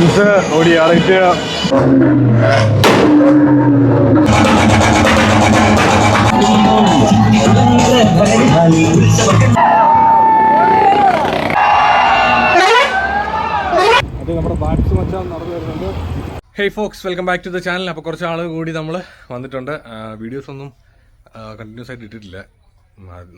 Benz ഓടി നമ്മുടെ ബാറ്റ്സ് നടന്നു വരുന്നുണ്ട്. Hey folks welcome back to the channel അപ്പോൾ കുറച്ച് ആൾ കൂടി നമ്മൾ വന്നിട്ടുണ്ട്. വീഡിയോസ് ഒന്നും കണ്ടിന്യൂസ് ആയിട്ട് ഇട്ടിട്ടില്ല.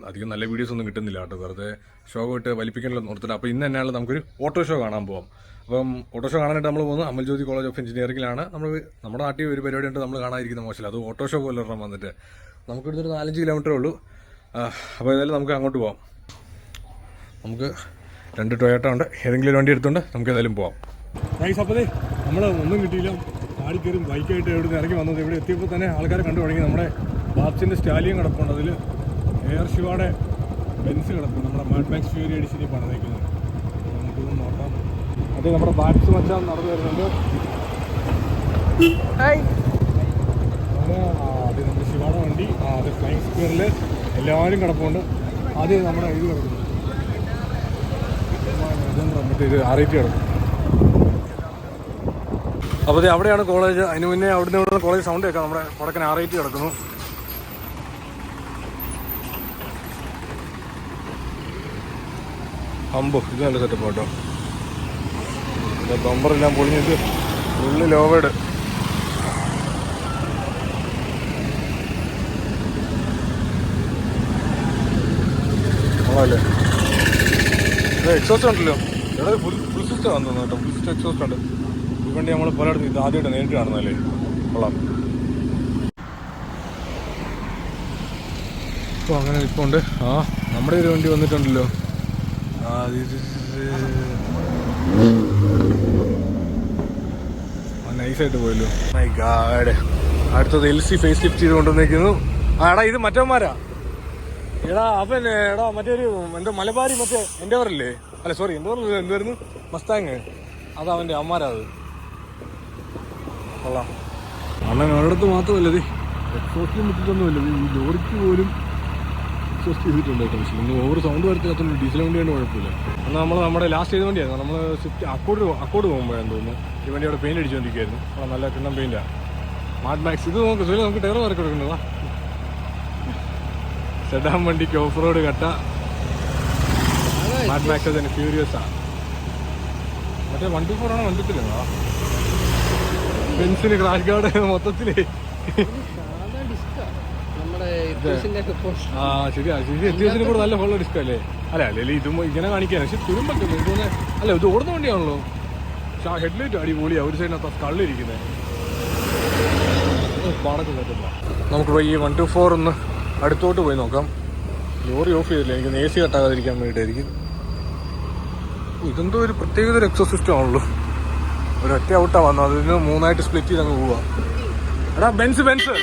അധികം നല്ല വീഡിയോസ് ഒന്നും കിട്ടുന്നില്ല കേട്ടോ. വെറുതെ ഷോ ഇട്ട് വലിപ്പിക്കണല്ലോ ഓർത്തിട്ട് അപ്പോൾ ഇന്ന് തന്നെയാണ് നമുക്കൊരു ഓട്ടോ ഷോ കാണാൻ പോകാം അപ്പം ഓട്ടോ ഷോ കാണാനായിട്ട് നമ്മൾ പോകുന്നത് അമൽ ജ്യോതി കോളേജ് ഓഫ് എഞ്ചിനീയറിംഗിലാണ് നമ്മൾ നമ്മുടെ നാട്ടിൽ ഒരു പരിപാടി ഉണ്ട് നമ്മൾ കാണാതിരിക്കുന്ന മോശമില്ല. അത് ഓട്ടോ ഷോ പോലെ ഒരെണ്ണം വന്നിട്ട്. നമുക്ക് ഇവിടുന്ന് ഒരു നാലഞ്ച് കിലോമീറ്ററേ ഉള്ളൂ. അപ്പോൾ ഏതായാലും നമുക്ക് അങ്ങോട്ട് പോകാം നമുക്ക് രണ്ട് ടൊയോട്ട ഉണ്ട്. ഏതെങ്കിലും വണ്ടി എടുത്തുകൊണ്ട് നമുക്ക് ഏതായാലും പോവാം. ഗൈസ് അപ്പോൾ നമ്മൾ ഒന്നും കിട്ടിയില്ല. ആടി കയറി ബൈക്കായിട്ട് നിന്ന് ഇറങ്ങി വന്നത്. ഇവിടെ എത്തിയപ്പോൾ തന്നെ ആൾക്കാരെ കണ്ടു തുടങ്ങി. നമ്മുടെ ബാപ്സിന്റെ സ്റ്റാലിയും കിടപ്പുണ്ട് അതിൽ എയർ ഷിവാടെ ബെൻസ് കിടപ്പുണ്ട്. നമ്മുടെ മാഡ് മാക്സ് ഫ്യൂരി അടിച്ചിട്ട് പണിതേക്കുന്നത്. നമുക്കൊന്ന് നോക്കാം. അത് നമ്മുടെ ബാറ്റ്സ് മച്ചാൻ നടന്നു വരുന്നുണ്ട്. അത് നമ്മുടെ ശിവാട വണ്ടി. അത് ഫ്ലൈങ് സ്ക്വയറിൽ എല്ലാവരും കിടപ്പുണ്ട്. അത് നമ്മുടെ ഇത് കിടക്കുന്നു. ഇതെന്താ? മറ്റേ ഇത് അറിയിച്ച് കിടക്കും അപ്പോൾ അവിടെയാണ് കോളേജ് അതിന് മുന്നേ അവിടുന്ന് ഇവിടെ കോളേജ് സൗണ്ട് കേൾക്കാം. നമ്മുടെ വടക്കൻ ആർ ഐ ടി കിടക്കുന്നു. അമ്പോ ഇത് നല്ല സെറ്റപ്പ് കേട്ടോ ബമ്പറെല്ലാം പൊളിഞ്ഞിട്ട് ഫുള്ള് ലോവേഡ് കൊള്ളാമല്ലേ എക്സോസ്റ്റ് ഉണ്ടല്ലോ ഇവിടെ ഫുൾ ഫുൾ സിസ്റ്റം വന്നു കേട്ടോ. ഫുൾ സിസ്റ്റം എക്സോസ്റ്റ് ഉണ്ട്. ഈ വണ്ടി നമ്മൾ പലയിടത്തും ഇത് ആദ്യമായിട്ട് നേരിട്ട് കാണുന്നല്ലേ കൊള്ളാം. ഇപ്പോൾ അങ്ങനെ ഇപ്പോൾ ഉണ്ട് ആ നമ്മുടെ ഒരു വണ്ടി വന്നിട്ടുണ്ടല്ലോ. ആ ഇത് നൈസായിട്ട് പോയല്ലോ. മൈ ഗാഡ് അടുത്തത് എൽ സി ഫേസ് ലിഫ്റ്റ് ചെയ്ത് കൊണ്ടുവന്നേക്കുന്നു. ആ എടാ ഇത് മറ്റവന്മാരാ? എടാ അവൻ എടാ മറ്റൊരു എന്തോ മലബാരി മറ്റേ എന്റെ അവരല്ലേ അല്ല സോറി എന്റെ അവർ എന്തായിരുന്നു മസ്താങ് അത് അവന്റെ അമ്മാരാ അത്. കൊള്ളാം. അണ്ണൻ ഒരിടത്ത് മാത്രമല്ലേ ഈ ലോറിക്ക് പോലും എക്സോസ്റ്റ് ചെയ്തിട്ടുണ്ട് പക്ഷേ ഇന്ന് ഓവർ സൗണ്ട് വരത്തില്ലാത്തതുകൊണ്ട് ഡീസൽ വണ്ടി കൊണ്ട് കുഴപ്പമില്ല. അന്ന് നമ്മൾ നമ്മുടെ ലാസ്റ്റ് ചെയ്ത വണ്ടിയായിരുന്നു. നമ്മൾ സ്വിഫ്റ്റ് അക്കോട് അക്കോട് പോകുമ്പോഴാണ് തോന്നുന്നു. ഈ വണ്ടി അവിടെ പെയിന്റ് അടിച്ചുകൊണ്ടിരിക്കുകയായിരുന്നു. അവിടെ നല്ല കിണ്ണം പെയിന്റാണ് മാഡ് മാക്സ് ഇത് നമുക്ക് സുഖം നമുക്ക് ടയർ വർക്ക് എടുക്കുന്നതാ സെഡാൻ വണ്ടിക്ക് ഓഫ് റോഡ് കട്ട. മാഡ് മാക്സ് തന്നെ ഫ്യൂരിയസ് ആണ് മറ്റേ വൺ ടു ഫോർ ആണോ? ബെൻസിന് ക്രാഷ് ഗാർഡ് മൊത്തത്തിൽ നമ്മുടെ ഇത്യാസിന്റെ ഒക്കെ പോസ്റ്റ് ആ ശരിയാ ശരി. എത്തിയതിന് കൂടെ നല്ല ഫോളോ ഡിസ്ക് അല്ലേ? അല്ല അല്ലെങ്കിൽ ഇതും ഇങ്ങനെ കാണിക്കാൻ പക്ഷെ തുരുമ്പൊക്കെ ഇതൊന്ന് അല്ല ഇത് ഓടുന്ന വണ്ടിയാണല്ലോ. പക്ഷെ ആ ഹെഡ്ലൈറ്റ് അടിപൊളിയാ. ഒരു സൈഡിനകത്ത് കള്ളിരിക്കുന്നത് പാടൊക്കെ കേട്ടില്ല നമുക്ക് ഈ വൺ ടു ഫോർ ഒന്ന് അടുത്തോട്ട് പോയി നോക്കാം. ലോറി ഓഫ് ചെയ്തില്ല എനിക്ക് എ സി കട്ടാകാതിരിക്കാൻ വേണ്ടിയിട്ടായിരിക്കും. ഇതെന്തോ ഒരു പ്രത്യേകത ഒരു എക്സോ സിസ്റ്റം ആണല്ലോ. ഒരൊറ്റ ഔട്ടാ വന്നത്. അതിന് മൂന്നായിട്ട് സ്പ്ലിറ്റ് ചെയ്ത് അങ്ങ് പോവാ. എടാ ബെൻസ് ബെൻസ്.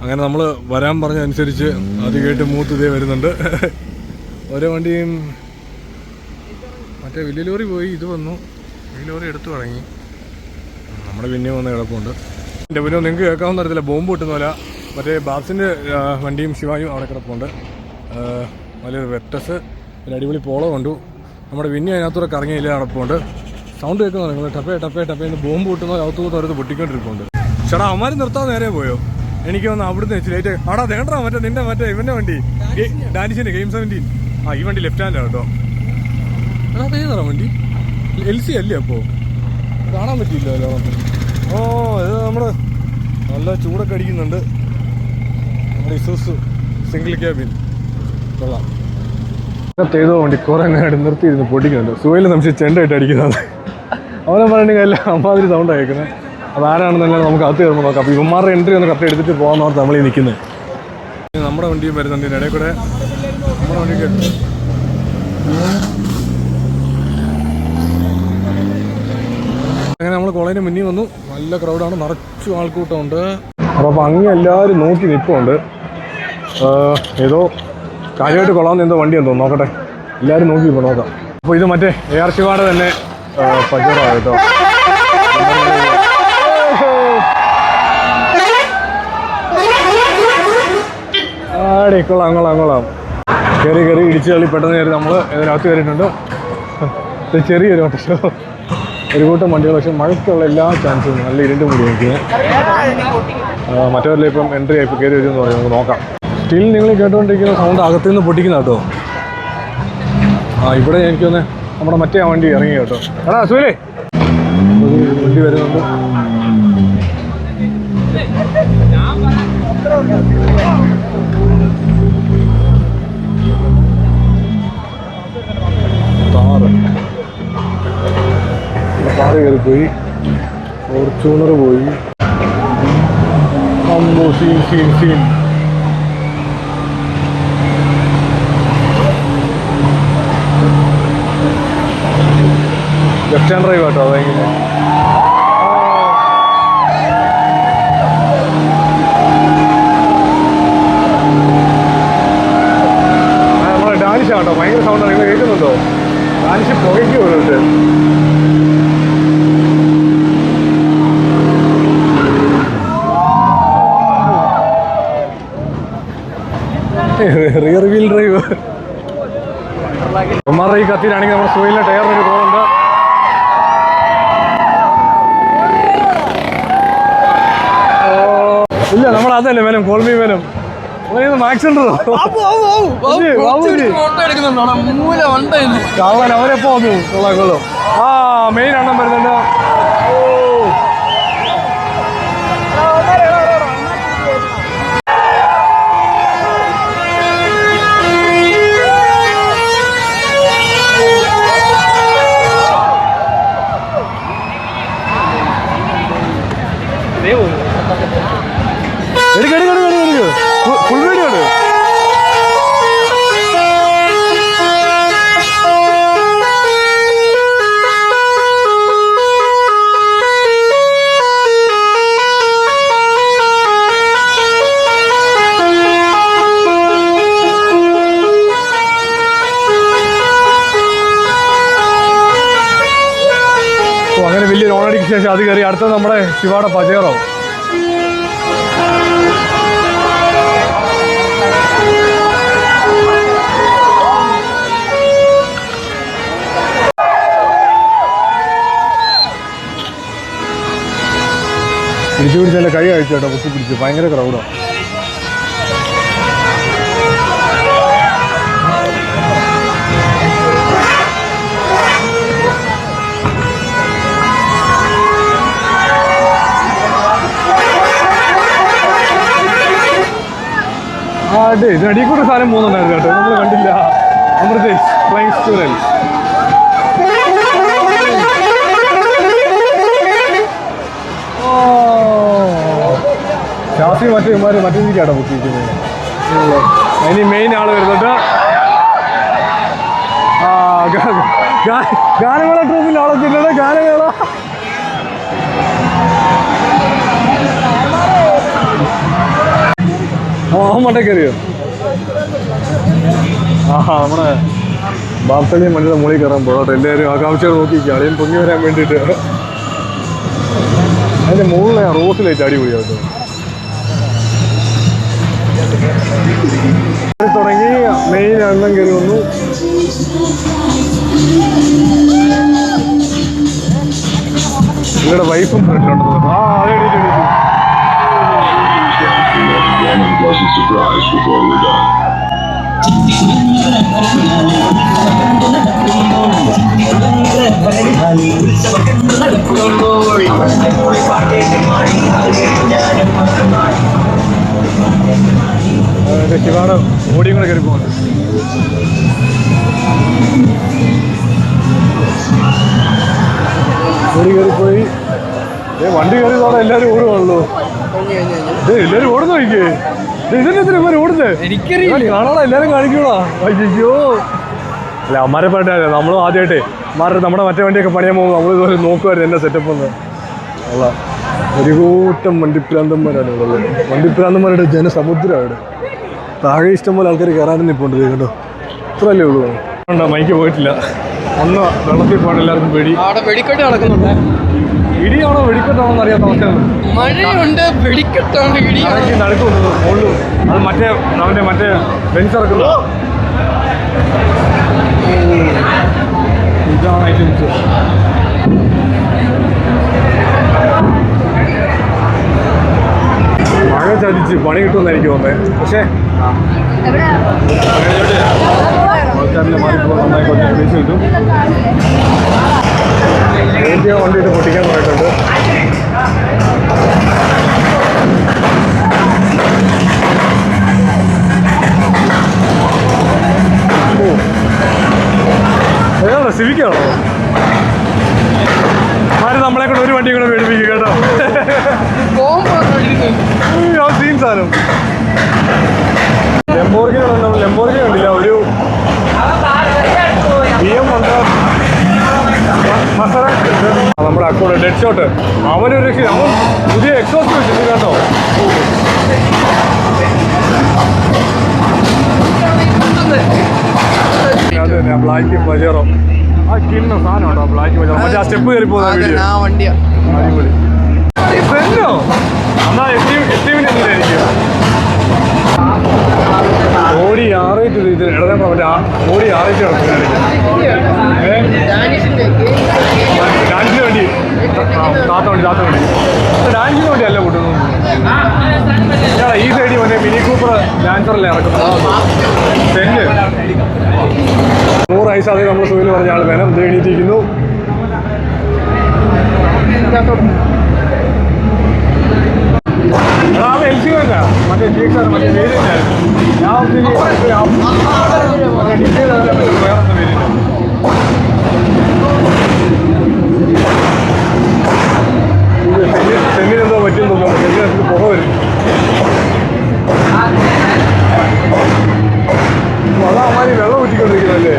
അങ്ങനെ നമ്മൾ വരാൻ പറഞ്ഞ അനുസരിച്ച് അത് കേട്ട് മൂത്ത് ഇതേ വരുന്നുണ്ട്. ഓരോ വണ്ടിയും മറ്റേ വലിയ ലോറി പോയി ഇത് വന്നു. വലിയ ലോറി എടുത്തു തുടങ്ങി. നമ്മുടെ പിന്നെയും വന്ന കിടപ്പുണ്ട്. എന്റെ പിന്നെ നിങ്ങൾക്ക് കേൾക്കാവുന്ന തരത്തില്ല ബോംബ് കിട്ടുന്ന പോലെ മറ്റേ ബാബ്സിന്റെ വണ്ടിയും ശിവായും അവിടെ കിടപ്പുണ്ട്. വലിയൊരു വെറ്റസ് പിന്നെ അടിപൊളി പോളോ കണ്ടു. നമ്മുടെ വിന്നി അതിനകത്തൂടെ കറങ്ങിയില്ല കിടപ്പുണ്ട്. സൗണ്ട് കേൾക്കുന്നുണ്ട് നിങ്ങൾ? ടപ്പേ ടപ്പേ ടപ്പേ ബോംബ് പൊട്ടുന്ന അകത്തു അവരത് പൊട്ടിക്കൊണ്ടിരിപ്പുണ്ട്. ചേട്ടാ അവന്മാർ നിർത്താൻ നേരെ പോയോ? എനിക്ക് വന്ന് അവിടുന്ന് ലേറ്റ് ആടാ തേണ്ടാ മറ്റേ നിന്റെ മറ്റേ ഇവന്റെ വണ്ടി. ഡാനിഷിന്റെ ഗെയിം സെവന്റീൻ. ആ ഈ വണ്ടി ലെഫ്റ്റ് ഹാൻഡാണ് കേട്ടോ. എടാ അതേതാ വണ്ടി? എൽ സി അല്ലേ അപ്പോ? കാണാൻ പറ്റിയില്ല ഓ ഇത് നമ്മുടെ നല്ല ചൂടൊക്കെ അടിക്കുന്നുണ്ട്. നമ്മുടെ ഇസൂസ് സിംഗിൾ ക്യാബിൻ കൊള്ളാം. ചെയ്തോ വണ്ടി കുറെ നേരം നിർത്തിയിരുന്ന് പൊട്ടിക്കുന്നുണ്ട്. സുഖയിൽ നമുക്ക് ചെണ്ടായിട്ട് അടിക്കുന്നത്. അവനെ പറഞ്ഞിട്ടുണ്ടെങ്കിൽ അല്ല അമ്മാതിരി സൗണ്ട് കേൾക്കുന്നത് അതാരാണെന്നല്ല നമുക്ക് അകത്ത് കയറുമ്പോൾ നോക്കാം. അപ്പോൾ ഇവന്മാരുടെ എൻട്രി ഒന്ന് കറക്റ്റ് എടുത്തിട്ട് പോകാന്നോർത്ത് നമ്മൾ ഈ നിൽക്കുന്നത് നമ്മുടെ വണ്ടിയും വരുന്നുണ്ട്. ഇടയിൽ കൂടെ നമ്മുടെ വണ്ടിക്ക് അങ്ങനെ നമ്മൾ കോളേജിന് മുന്നിൽ വന്നു. നല്ല ക്രൗഡാണ് നിറച്ചു ആൾക്കൂട്ടമുണ്ട്. അപ്പോൾ അങ്ങ് എല്ലാവരും നോക്കി നിൽപ്പുണ്ട് ഏതോ കാര്യമായിട്ട് കൊള്ളാവുന്ന എന്തോ വണ്ടി തോന്നുന്നു. നോക്കട്ടെ. എല്ലാവരും നോക്കി ഇപ്പോൾ നോക്കാം. അപ്പോൾ ഇത് മറ്റേ എ ശിവാടെ തന്നെ പജറോ കേട്ടോ. ആടി കൊള്ളാം കൊള്ളാം കൊള്ളാം. കയറി കയറി ഇടിച്ച് തള്ളി പെട്ടെന്ന് കയറി നമ്മൾ ഇതിനകത്ത് കയറിയിട്ടുണ്ട്. ഇത് ചെറിയൊരു ഓട്ടോ. ഒരു കൂട്ടം വണ്ടികൾ പക്ഷെ മഴയ്ക്കുള്ള എല്ലാ ചാൻസും നല്ല ഇരുണ്ട് മുടി നിൽക്കുന്നത് മറ്റവരിൽ ഇപ്പം എൻട്രി ആയി കയറി വരുമെന്ന് പറയും നമുക്ക് നോക്കാം. സ്റ്റിൽ നിങ്ങൾ കേട്ടുകൊണ്ടിരിക്കുന്ന സൗണ്ട് അകത്തുനിന്ന് പൊട്ടിക്കുന്ന കേട്ടോ. ആ ഇവിടെ എനിക്കൊന്ന് നമ്മുടെ മറ്റേ വണ്ടി ഇറങ്ങി കേട്ടോ. എടാ സുലേ വണ്ടി വരുന്നുണ്ട്. Scene scene left hand drive കേട്ടോ അതെങ്ങനെ നമ്മളെ ഡാനിഷ് കേട്ടോ ഭയങ്കര സൗണ്ട് നിങ്ങൾ കേൾക്കുന്നുണ്ടോ? ഡാനിഷ് പുകയ്ക്ക് വരുന്നുണ്ട് റിയർ വീൽ ഡ്രൈവ് ഉമ്മാരുടെ ഈ കത്തിയിലാണെങ്കിൽ നമ്മുടെ സുഖയിലെ ടയറിനൊരു പോകുന്നുണ്ട് ഇല്ല നമ്മൾ അതല്ലേ വേലും കോൾമി വേലും അവരെപ്പോ വന്നു? കൊള്ളാം കൊള്ളു. ആ മെയിൻ എണ്ണം വരുന്നുണ്ട്. അടുത്തത് നമ്മുടെ ശിവാട പചേറോ പിടിച്ചു പിടിച്ചല്ലേ കൈ അയച്ചു കേട്ടോ കുത്തി പിടിച്ചു. ഭയങ്കര ക്രൗഡാണ് അതെ ഇതിനടിയിൽ കൂടെ സാധനം പോകുന്നുണ്ടായിരുന്നു കേട്ടോ. നമ്മൾ കണ്ടില്ല. അമൃതേഷ് ഫ്ലൈങ് സ്റ്റുഡന്റ് ഷാഫി മറ്റേ ഇമാര് മറ്റേ രീതിക്കാണ് ബുക്കിക്കുന്നത് ഇനി മെയിൻ ആൾ വരുന്നുണ്ട്. ആ ഗാനമേള ട്രൂപ്പിൽ ആളെത്തിയിട്ടുണ്ട് ഗാനമേള. മണ്ടേ കയറിയോ ആ നമ്മുടെ ബാർസലി മണ്ണിയുടെ മുകളിൽ കയറാൻ പോകട്ടെ എല്ലാവരും ആകാംക്ഷയോട് നോക്കിയിരിക്കുക അളിയും പൊങ്ങി വരാൻ വേണ്ടിയിട്ട്. അതിന്റെ മുകളിലെ ആ അടി ചാടി കൂടി തുടങ്ങി. മെയിൻ എണ്ണം കയറി വന്നു. നിങ്ങളുടെ വൈഫും ഫ്രണ്ടിലുണ്ടെന്ന് ആ അതെ. Unpleasant surprise before we're done. ശിവാണ്. ഓടിയും കൂടെ കയറി പോകുന്നത് ഓടി കയറിപ്പോയി ഏ വണ്ടി കയറിയതോടെ എല്ലാവരും ഓടുവാണല്ലോ. ഏ എല്ലാവരും ഓടുന്നു നോക്കിയേ എനിക്കറിയില്ല. എല്ലാരും കാണിക്കൂടാ അയ്യോ അല്ല അമ്മാരെ പറഞ്ഞ നമ്മളും ആദ്യമായിട്ടേ. അമ്മാരുടെ നമ്മുടെ മറ്റേ വണ്ടിയൊക്കെ പണിയാൻ പോകുമ്പോൾ നമ്മൾ ഇതുപോലെ നോക്കുമായിരുന്നു എന്റെ സെറ്റപ്പ് ഒന്ന്. അല്ല ഒരു കൂട്ടം വണ്ടിപ്രാന്തന്മാരാണ് ഇവിടെ ഉള്ളത്. വണ്ടിപ്രാന്തന്മാരുടെ ജനസമുദ്രം അവിടെ താഴെ ഇഷ്ടം പോലെ ആൾക്കാർ കയറാനും നിൽപ്പുണ്ട് കേട്ടോ ഇത്രയല്ലേ ഉള്ളൂ. ഉണ്ടോ? മൈക്ക് പോയിട്ടില്ല. ഒന്ന് വെള്ളത്തിൽ പോകണം എല്ലാവർക്കും പേടി. അവിടെ വെടിക്കെട്ട് നടക്കുന്നുണ്ട്. ഇടിയാണോ വെടിക്കെട്ടാണോ എന്ന് അറിയാത്ത അവസ്ഥയാണ് മഴയുണ്ട് വെടിക്കെട്ടാണ് ഇടിയാണ്. ഇടയ്ക്ക് നടുക്കുണ്ട് മുകളിലും അത് മറ്റേ അവന്റെ മറ്റേ ബെഞ്ച് ഇറക്കുന്നു. ഇതാണ് ഐറ്റംസ് മഴ ചതിച്ച് പണി കിട്ടുമെന്ന് എനിക്ക് തോന്നുന്നത്. പക്ഷേ ആൾക്കാരിൽ മാറിപ്പോൾ നന്നായി കുറച്ച് പൈസ കിട്ടും ഏറ്റിയ കൊണ്ടിട്ട് പൊട്ടിക്കാൻ പോയിട്ടുണ്ട്. ഏതാണോ സിവിക്കാണോ? ആര് നമ്മളെ കൂടെ ഒരു വണ്ടി കൂടെ മേടിപ്പിക്കും കേട്ടോ. സീൻ സാധനം. ലെമ്പോർഗിനി കണ്ടില്ല. ഒരു ബി എം മസറ നമ്മുടെ അക്കൗണ്ട് ഡെഡ് ഷോട്ട് അവനൊരു രക്ഷ അവൻ പുതിയ എക്സോസ്റ്റ് വെച്ചിട്ട് കേട്ടോ. അത് തന്നെ ബ്ലാക്ക് ബജറോ. ആ കിണ്ണ സാധനം കേട്ടോ ബ്ലാക്ക് ബജറോ. മറ്റേ ആ സ്റ്റെപ്പ് കയറി പോകുന്ന അടിപൊളി. എന്നാ എസ്റ്റീവിന് എന്തിനായിരിക്കും ഓടി ആറേറ്റ് ഇത് ഇടതാൻ മറ്റേ ഓടി ആറേറ്റ് ഡാൻസിന് വേണ്ടി. താത്ത വേണ്ടി താത്ത വേണ്ടി. ഡാൻസിന് വേണ്ടി അല്ല കൂട്ടുന്നു ഈ സൈഡിൽ മറ്റേ മിനി കൂപ്പർ ഡാൻസറല്ലേ ഇറക്കുന്നത്? സെന്റ് നൂറ് അതേ നമ്മൾ സുഖിൽ പറഞ്ഞ ആൾ വേണം എന്ത് എണീറ്റിരിക്കുന്നു. എൽ സി വേണ്ട മറ്റേ ഞാൻ ആ- മറ്റേ പറ്റി വേറെ വേരിയന്റ് സെല്ലിനെന്തോ പറ്റും തോന്നുന്നു സെല്ലിനകത്ത് വരും അതാ അമ്മാരി വെള്ളം ഊറ്റിക്കൊണ്ടിരിക്കുന്നല്ലേ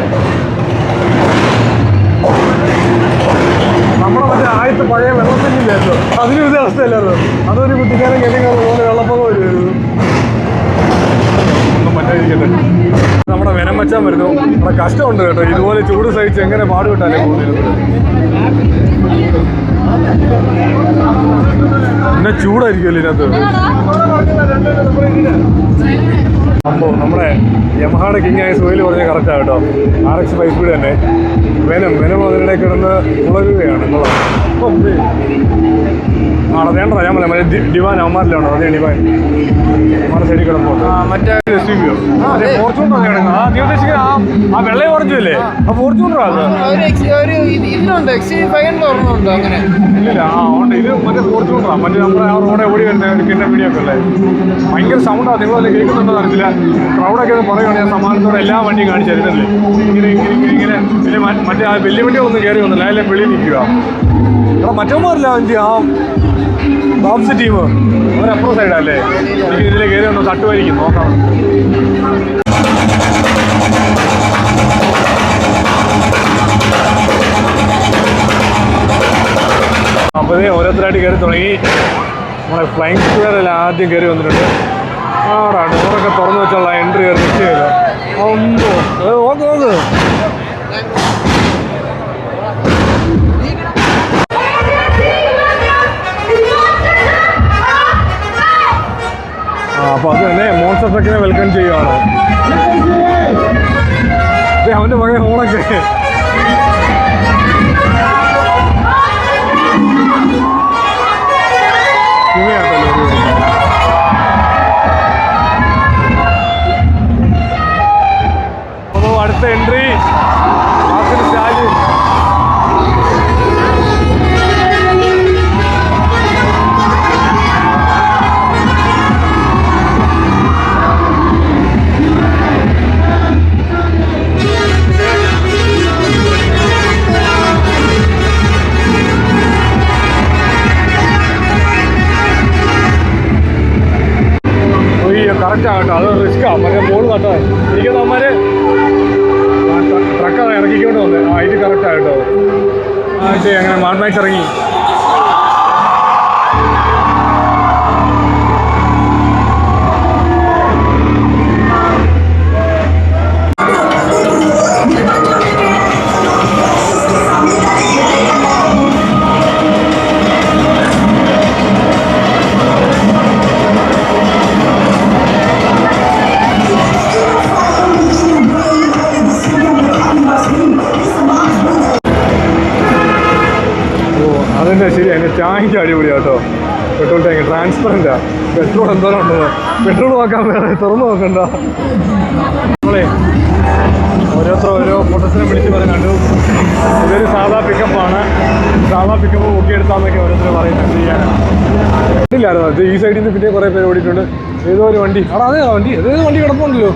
ആദ്യത്തെ പഴയ വെള്ളത്തിനില്ലായിരുന്നു. അതിനും ഇതേ അതൊരു കുട്ടിക്കാരൻ കെട്ടിക്കാൻ പോലെ വെള്ളപ്പൊക്കം വരുമായിരുന്നു. നമ്മുടെ വെനം വച്ചാൻ വരുന്നു. നമ്മുടെ കഷ്ടമുണ്ട് കേട്ടോ. ഇതുപോലെ ചൂട് സഹിച്ച് എങ്ങനെ പാടുപെട്ടാലേ പോകുന്നത് പിന്നെ ചൂടായിരിക്കുമല്ലോ ഇതിനകത്ത്. അപ്പോൾ നമ്മുടെ യമഹാടെ കിങ് ആയ സുഹേൽ പറഞ്ഞ കറക്റ്റാണ് കേട്ടോ. ആർ എക്സ് ഫൈവ് സ്പീഡ് തന്നെ. വെനം വെനം അതിനിടെ കിടന്ന് ഉളരുകയാണ് ആണോ വേണ്ട ഞാൻ പറയാം മറ്റേ ഡിവാൻ അവന്മാരിലാണോ. അതേ ഡിവാൻ അവന്മാരുടെ സൈഡിൽ കിടപ്പുണ്ട്. ആ മറ്റേ എസ് യു? അതെ ഫോർച്യൂണർ കിടക്കുന്നത് ആ നീ ഉദ്ദേശിക്കുന്ന ആ ആ വെള്ള ഓറഞ്ചും അല്ലേ ആ. ഫോർച്യൂണറാ അത്. ഒരു ex- ഒരു ഇത് ഇതിനുണ്ട് എക്സി ഫൈവ് ഒരെണ്ണമുണ്ട് അങ്ങനെ. ഇല്ല ആ ഉണ്ട്. ഇത് മറ്റേ ഫോർച്യൂണറാ മറ്റേ നമ്മുടെ ആ റോഡെ ഓടി വരുന്ന ഒരു വീഡിയോ ഒക്കെ അല്ലേ ഭയങ്കര സൗണ്ടാണ് നിങ്ങൾ അതിൽ കേൾക്കുന്നുണ്ടോ അറിയില്ല. ക്രൗഡൊക്കെ ഒന്ന് പറയുകയാണ് ഞാൻ സമാനത്തോടെ എല്ലാ വണ്ടിയും കാണിച്ചു തരുന്നില്ലേ ഇങ്ങനെ ഇങ്ങനെ ഇങ്ങനെ ഇങ്ങനെ. പിന്നെ മറ്റേ ആ വലിയ ഒന്നും കയറി വന്നില്ല. അതിലെ വെളിയിൽ നിൽക്കുക. മറ്റന്മാരില്ല എന്തി ആ. ബാബ്സ് ടീം അവരപ്പുറം സൈഡല്ലേ എനിക്ക് ഇതിലെ കയറി ഒന്ന് തട്ടുമായിരിക്കും. നോക്കാം. അപ്പോൾ ഇതേ ഓരോരുത്തരായിട്ട് കയറി തുടങ്ങി. നമ്മുടെ ഫ്ലൈങ് സ്ക്വയറിൽ ആദ്യം കയറി വന്നിട്ടുണ്ട്. ആടാ ഡോറൊക്കെ തുറന്നു വെച്ചുള്ള എൻട്രി കയറി നിൽക്കുകയല്ലോ ഓക്കെ നോക്ക് നോക്ക് വെൽക്കം കേട്ടോ. എനിക്ക് നമ്മര് ട്രക്കാണ് ഇറക്കിക്കൊണ്ട് വന്നത് ആ ഇത് കറക്റ്റ് ആയിട്ടോ. ആ ഇത് അങ്ങനെ മാൺമാക്സ് ഇറങ്ങി. പെട്രോൾ ടാങ്ക് ട്രാൻസ്പെറന്റാ പെട്രോൾ എന്തോരം ഉണ്ടോ പെട്രോൾ നോക്കാൻ വേറെ തുറന്നു നോക്കണ്ട. നമ്മളെ ഓരോരുത്തർ ഓരോ ഫോട്ടോസിനെ വിളിച്ച് പറഞ്ഞു ഇതൊരു സാധാ പിക്കപ്പാണ് സാധാ പിക്കപ്പ് പൊക്കിയെടുത്താന്നൊക്കെ ഓരോരുത്തർ പറയുന്നുണ്ട് ചെയ്യാനാണ് അത് ഈ സൈഡിൽ നിന്ന് പിന്നെ കുറേ പേര് ഓടിയിട്ടുണ്ട്. ഏതോ ഒരു വണ്ടി. അവിടെ അതേ വണ്ടി? ഏതോ വണ്ടി കിടപ്പുണ്ടല്ലോ.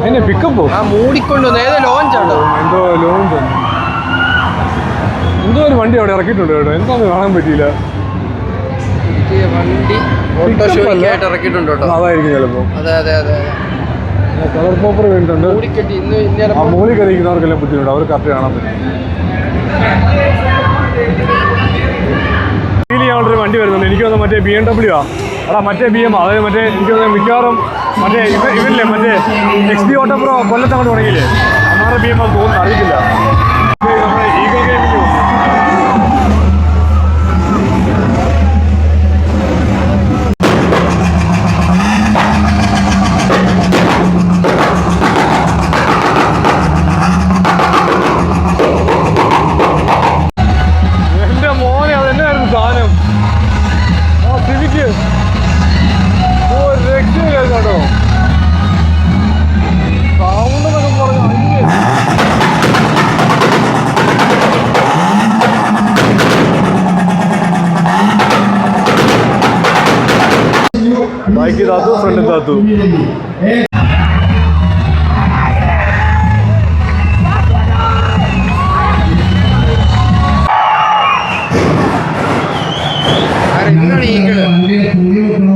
അതിന്റെ പിക്കപ്പോ മൂടിക്കൊണ്ടു ഏതോ ലോഞ്ച് ആണോ? എന്തോ ലോഞ്ച് തന്നെ എന്തോ ഒരു വണ്ടി അവിടെ ഇറക്കിയിട്ടുണ്ട് കേട്ടോ? എന്താ കാണാൻ പറ്റിയില്ല. വണ്ടി ഇറക്കിയിട്ടുണ്ട് കേട്ടോ. അതായിരിക്കും ചിലപ്പോ. അതെ അതെ അതെ. കളർ പേപ്പർ വേണ്ടിട്ടുണ്ട് മൂടിക്കെട്ടി ഇന്ന് ഇന്ന് ആ ചിലപ്പോ മൂലി കറിയിക്കുന്നവർക്കെല്ലാം ബുദ്ധിമുട്ട്. അവർ കറക്റ്റ് കാണാൻ പറ്റും. ഫീൽ ചെയ്യാനുള്ളൊരു വണ്ടി വരുന്നുണ്ട്. എനിക്ക് തോന്നുന്നു മറ്റേ ബി എം ഡബ്ല്യു ആ. എടാ മറ്റേ ബി എം അതായത് മറ്റേ എനിക്ക് തോന്നുന്നു മിക്കവാറും മറ്റേ ഇവ ഇവരില്ലേ? മറ്റേ എക്സ് ബി ഓട്ടോ പ്രോ തുടങ്ങിയില്ലേ? അന്നാറ് ബി എം അത് തോന്നുന്നു. അറിയില്ല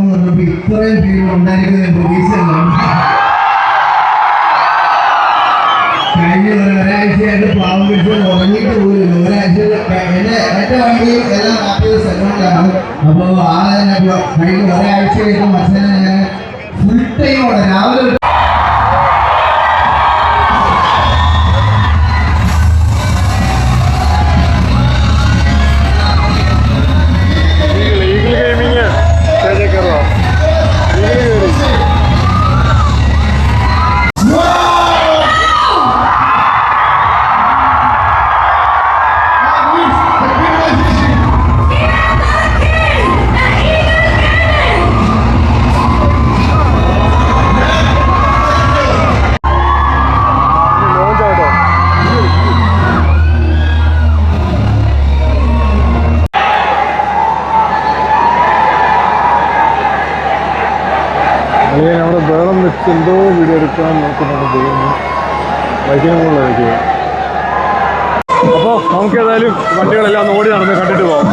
പറഞ്ഞപ്പോ ഇത്രയും പേര് ഉണ്ടായിരിക്കുന്ന പ്രതീക്ഷയല്ല കഴിഞ്ഞ ഒരു ഒരാഴ്ചയായിട്ട് പാവം പിടിച്ച് ഉറങ്ങിയിട്ട് പോലും ഒരാഴ്ച എന്റെ എന്റെ വണ്ടിയും എല്ലാം നാൽപ്പത് സെക്കൻഡിലാണ് അപ്പോൾ ആ കഴിഞ്ഞ ഒരാഴ്ചയായിട്ട് മത്സരം ഞാൻ ഫുൾ ടൈം അവിടെ രാവിലെ എന്തോ വീഡിയോ എടുക്കാൻ നോക്കുന്നുണ്ട് ബൈക്കിന് മുകളിലായിരിക്കും അപ്പോൾ നമുക്ക് ഏതായാലും വണ്ടികളെല്ലാം ഓടി നടന്ന് കണ്ടിട്ട് പോകാം.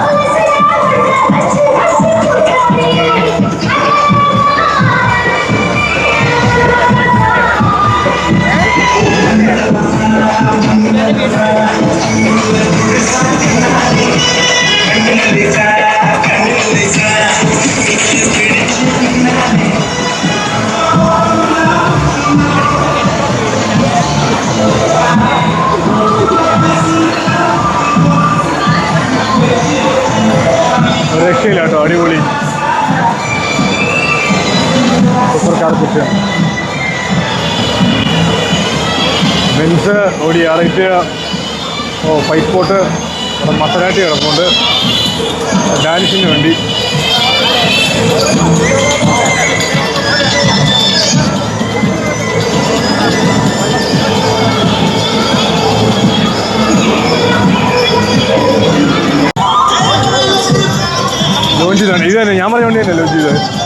ആറേറ്റ് ഓ ഫൈറ്റ് പോട്ട് അവിടെ മസരാട്ടി കിടപ്പുണ്ട്. ഡാൻസിന് വേണ്ടി. ലോഞ്ച് ഇത് തന്നെ ഞാൻ പറഞ്ഞ വണ്ടി തന്നെ ലോഞ്ച് ചെയ്തത്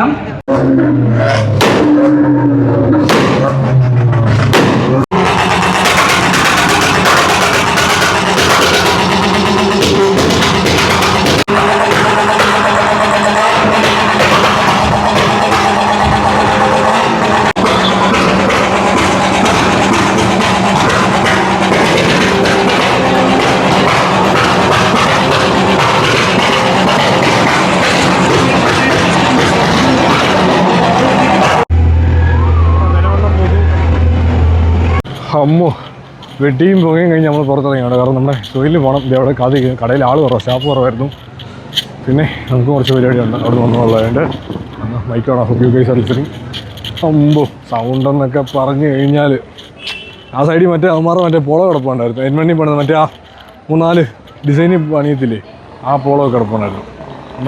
ഓഫ് അമ്മോ വെട്ടിയും പുകയും കഴിഞ്ഞ് നമ്മൾ പുറത്തിറങ്ങിയാണ് കാരണം നമ്മുടെ തൊഴിൽ പോകണം ഇത് അവിടെ കാതി കടയിൽ ആൾ കുറവ് സ്റ്റാഫ് കുറവായിരുന്നു. പിന്നെ നമുക്ക് കുറച്ച് പരിപാടിയുണ്ട് അവിടെ വന്നുള്ളതുകൊണ്ട് മൈക്കാണ് യു കെ സർവീസിനും അമ്പോ സൗണ്ട് എന്നൊക്കെ പറഞ്ഞു കഴിഞ്ഞാൽ ആ സൈഡിൽ മറ്റേ അവന്മാർ മറ്റേ പോളോ കിടപ്പുണ്ടായിരുന്നു. എൻമണ്ണി പണിത് മറ്റേ ആ മൂന്നാൽ ഡിസൈനിൽ പണിയത്തില്ലേ ആ പോളോ കിടപ്പുണ്ടായിരുന്നു.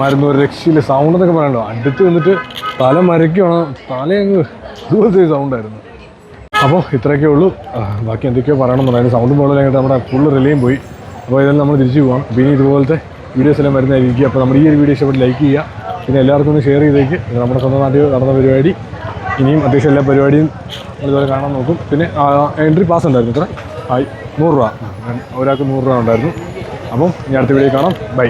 മരുന്ന് ഒരു രക്ഷയില്ല. സൗണ്ട് എന്നൊക്കെ പറയണ്ടോ അടുത്ത് വന്നിട്ട് തല മരയ്ക്കണം തലയങ്ങ് ഇതുപോലത്തെ സൗണ്ടായിരുന്നു അപ്പോൾ ഇത്രയൊക്കെ ഉള്ളൂ. ബാക്കി എന്തൊക്കെയോ പറയണമെന്നുണ്ടായിരുന്നു സൗണ്ട് കഴിഞ്ഞിട്ട് നമ്മുടെ ഫുൾ റിലേയും പോയി. അപ്പോൾ ഇതെല്ലാം നമ്മൾ തിരിച്ചു പോകാം പിന്നെ ഇതുപോലത്തെ വീഡിയോസ് എല്ലാം വരുന്നതായിരിക്കും. അപ്പോൾ നമ്മുടെ ഈ ഒരു വീഡിയോ ഇഷ്ടപ്പെട്ട് ലൈക്ക് ചെയ്യുക. പിന്നെ എല്ലാവർക്കും ഒന്ന് ഷെയർ ചെയ്തേക്ക്. നമ്മുടെ സ്വന്തം നാട്ടിൽ നടന്ന പരിപാടി. ഇനിയും അത്യാവശ്യം എല്ലാ പരിപാടിയും ഇതുപോലെ കാണാൻ നോക്കും. പിന്നെ എൻട്രി പാസ് ഉണ്ടായിരുന്നു ഇത്ര. ആയി നൂറ് രൂപ. ഒരാൾക്ക് നൂറ് രൂപ ഉണ്ടായിരുന്നു. അപ്പം ഇനി അടുത്ത വീഡിയോ കാണാം. ബൈ